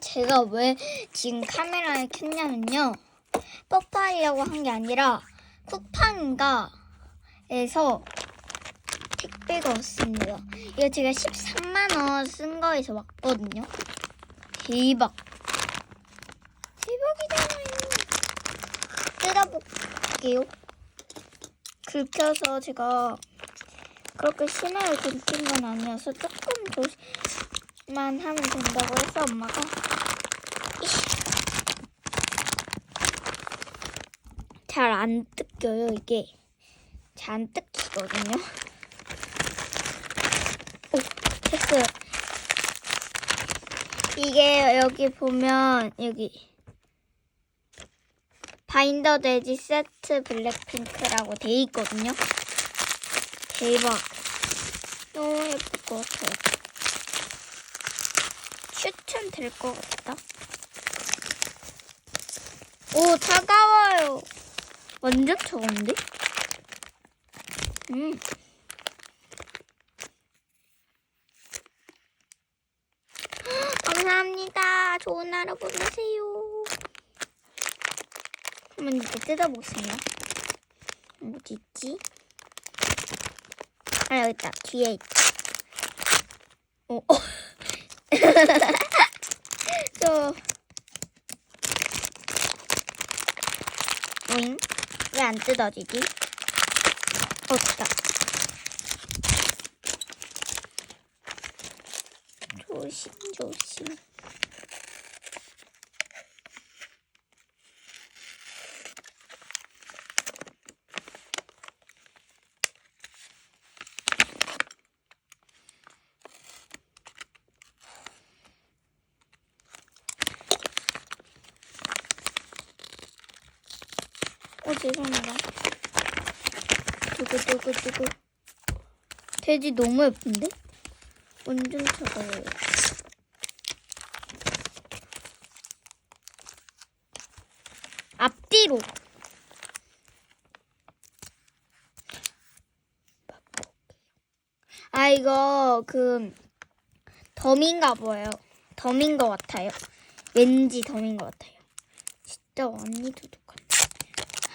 제가 왜 지금 카메라를 켰냐면요. 뽀뽀하려고 한 게 아니라 쿠팡인가에서 택배가 왔습니다. 이거 제가 13만 원 쓴 거에서 왔거든요. 대박. 대박이잖아요. 뜯어볼게요. 긁혀서 제가 그렇게 신호를 긁힌 건 아니어서 조금 조심 만 하면 된다고 해서 엄마가 잘 안 뜯겨요 이게 잘 안 뜯기거든요. 오 됐어요. 이게 여기 보면 여기 바인더 돼지 세트 블랙핑크라고 돼 있거든요. 대박. 너무 예쁠 것 같아요. 추천될 것 같다. 오, 차가워요. 완전 차가운데? 음. 감사합니다. 좋은 하루 보내세요. 한번 이제 뜯어보세요. 어디 있지? 아, 여기 있다. 뒤에 있다. 오, 어. 저. 오잉? 왜 안 뜯어지지? 어, 됐다. 조심, 조심. 죄송합니다. 두구두구두구. 돼지 너무 예쁜데? 완전 차가워요. 앞뒤로. 아, 이거, 그, 덤인가 봐요. 덤인 것 같아요. 왠지 덤인 것 같아요. 진짜 완전 두둑한.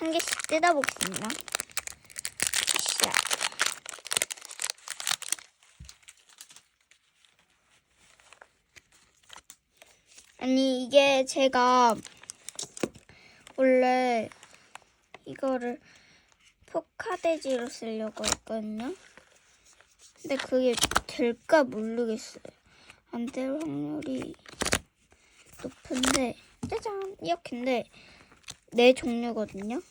한 개씩 뜯어보겠습니다. 자. 아니, 이게 제가 원래 이거를 포카돼지로 쓰려고 했거든요. 근데 그게 될까 모르겠어요. 안 될 확률이 높은데, 짜잔! 이렇게인데, 네 종류거든요.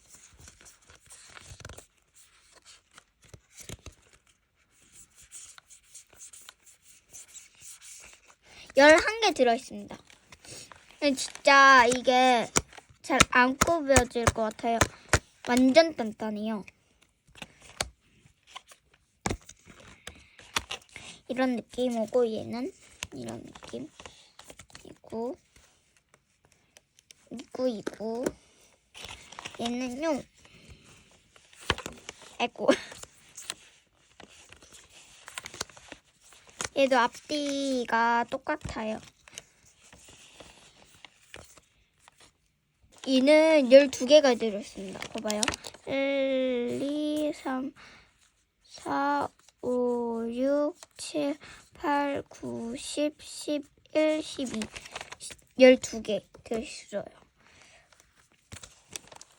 열한 개 들어있습니다. 근데 진짜 이게 잘안 구겨질 것 같아요. 완전 단단해요. 이런 느낌이고 얘는 이런 느낌. 이고 이고 이고 얘는요. 아이고. 얘도 앞뒤가 똑같아요. 얘는 12개가 들어있습니다. 봐봐요. 1, 2, 3, 4, 5, 6, 7, 8, 9, 10, 11, 12. 12개 들어있어요.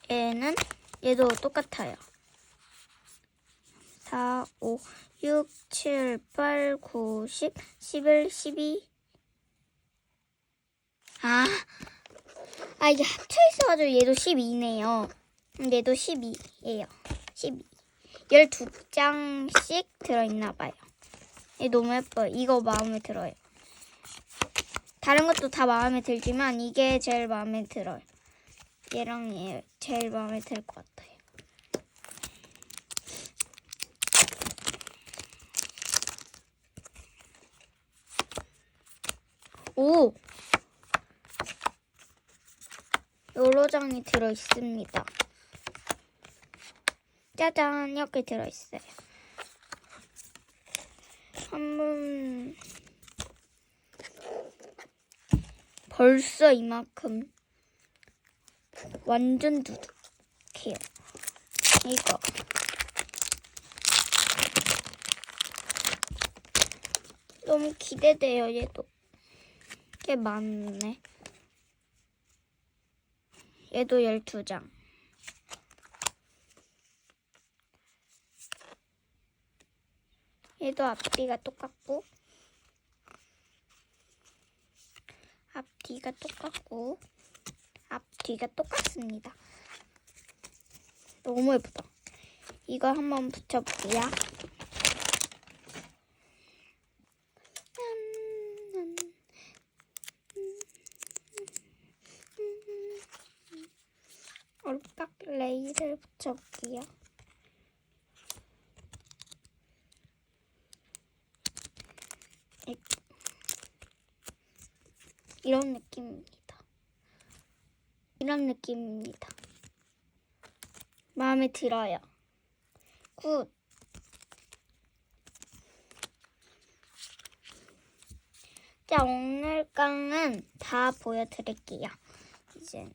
얘는 얘도 똑같아요. 4, 5, 6, 7, 8, 9, 10, 11, 12. 아, 아 이게 합쳐 있어가지고 얘도 12네요. 얘도 12예요. 12. 12장씩 들어있나 봐요. 얘 너무 예뻐요. 이거 마음에 들어요. 다른 것도 다 마음에 들지만 이게 제일 마음에 들어요. 얘랑 얘 제일 마음에 들 것 같아요. 오! 여러 장이 들어 있습니다. 짜잔, 이렇게 들어 있어요. 한번 벌써 이만큼 완전 두둑해요. 이거 너무 기대돼요. 얘도 꽤 많네. 얘도 12장. 얘도 앞뒤가 똑같고 앞뒤가 똑같고 앞뒤가 똑같습니다. 너무 예쁘다. 이거 한번 붙여볼게요. 레이를 붙여볼게요. 이- 이런 느낌입니다. 이런 느낌입니다. 마음에 들어요. 굿. 자, 오늘 강은 다 보여드릴게요. 이제,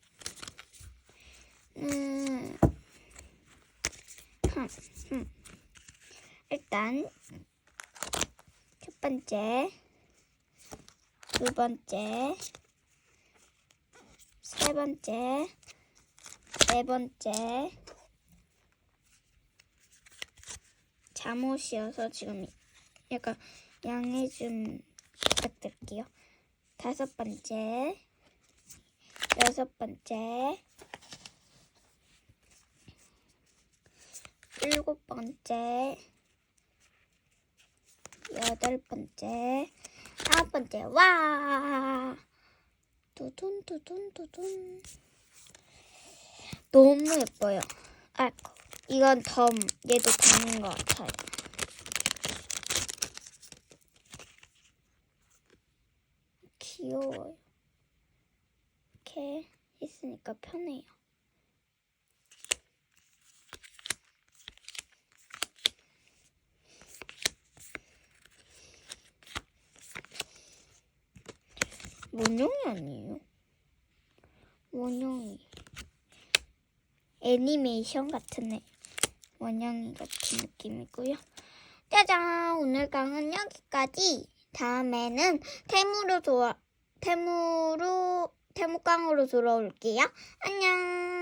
음, 일단, 첫 번째, 두 번째, 세 번째, 네 번째, 잠옷이어서 지금 약간 양해 좀 부탁드릴게요. 다섯 번째, 여섯 번째, 일곱 번째, 여덟 번째, 아홉 번째, 와! 두둔, 두둔, 두둔. 너무 예뻐요. 아, 이건 덤, 얘도 덤인 것 같아요. 귀여워요. 이렇게 있으니까 편해요. 원형이 아니에요? 원형이. 애니메이션 같은 애. 원형이 같은 느낌이고요. 짜잔! 오늘 강은 여기까지. 다음에는 테무로 도와, 테무로, 테무강으로 돌아올게요. 안녕!